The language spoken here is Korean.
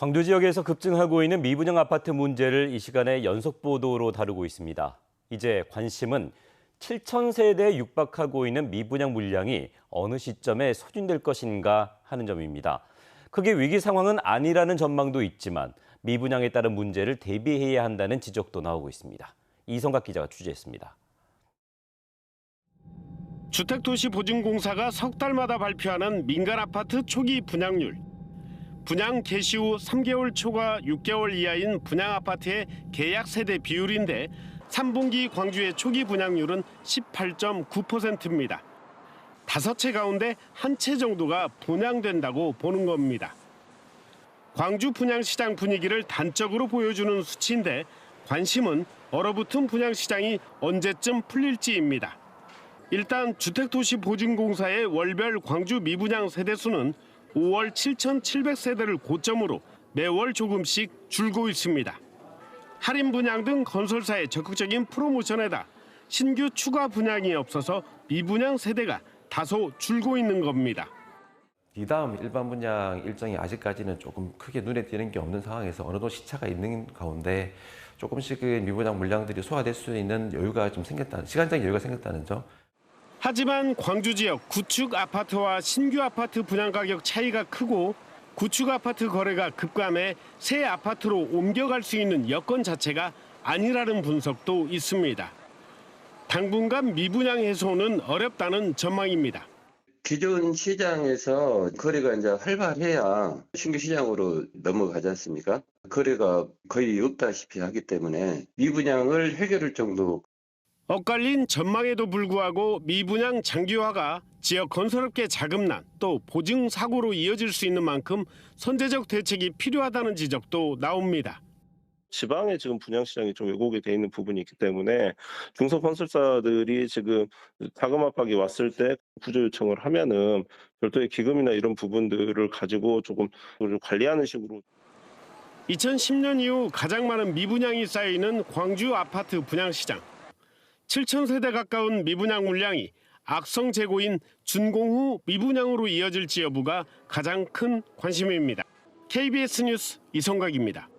광주 지역에서 급증하고 있는 미분양 아파트 문제를 이 시간에 연속 보도로 다루고 있습니다. 이제 관심은 7천 세대에 육박하고 있는 미분양 물량이 어느 시점에 소진될 것인가 하는 점입니다. 크게 위기 상황은 아니라는 전망도 있지만 미분양에 따른 문제를 대비해야 한다는 지적도 나오고 있습니다. 이성각 기자가 취재했습니다. 주택도시보증공사가 석 달마다 발표하는 민간 아파트 초기 분양률. 분양 개시 후 3개월 초과 6개월 이하인 분양 아파트의 계약 세대 비율인데 3분기 광주의 초기 분양률은 18.9%입니다. 다섯 채 가운데 한 채 정도가 분양된다고 보는 겁니다. 광주 분양시장 분위기를 단적으로 보여주는 수치인데 관심은 얼어붙은 분양시장이 언제쯤 풀릴지입니다. 일단 주택도시보증공사의 월별 광주 미분양 세대수는 5월 7,700세대를 고점으로 매월 조금씩 줄고 있습니다. 할인 분양 등 건설사의 적극적인 프로모션에다 신규 추가 분양이 없어서 미분양 세대가 다소 줄고 있는 겁니다. 이 다음 일반 분양 일정이 아직까지는 조금 크게 눈에 띄는 게 없는 상황에서 어느 정도 시차가 있는 가운데 조금씩은 미분양 물량들이 소화될 수 있는 여유가 좀 생겼다는 시간적인 여유가 생겼다는 점. 하지만 광주 지역 구축 아파트와 신규 아파트 분양 가격 차이가 크고 구축 아파트 거래가 급감해 새 아파트로 옮겨갈 수 있는 여건 자체가 아니라는 분석도 있습니다. 당분간 미분양 해소는 어렵다는 전망입니다. 기존 시장에서 거래가 이제 활발해야 신규 시장으로 넘어가지 않습니까? 거래가 거의 없다시피 하기 때문에 미분양을 해결할 정도 엇갈린 전망에도 불구하고 미분양 장기화가 지역 건설업계 자금난 또 보증 사고로 이어질 수 있는 만큼 선제적 대책이 필요하다는 지적도 나옵니다. 지방에 지금 분양 시장이 좀 왜곡이 돼 있는 부분이 있기 때문에 중소 건설사들이 지금 자금 압박이 왔을 때 구조 요청을 하면은 별도의 기금이나 이런 부분들을 가지고 조금 관리하는 식으로 2010년 이후 가장 많은 미분양이 쌓이는 광주 아파트 분양 시장. 7천 세대 가까운 미분양 물량이 악성 재고인 준공 후 미분양으로 이어질지 여부가 가장 큰 관심입니다. KBS 뉴스 이성각입니다.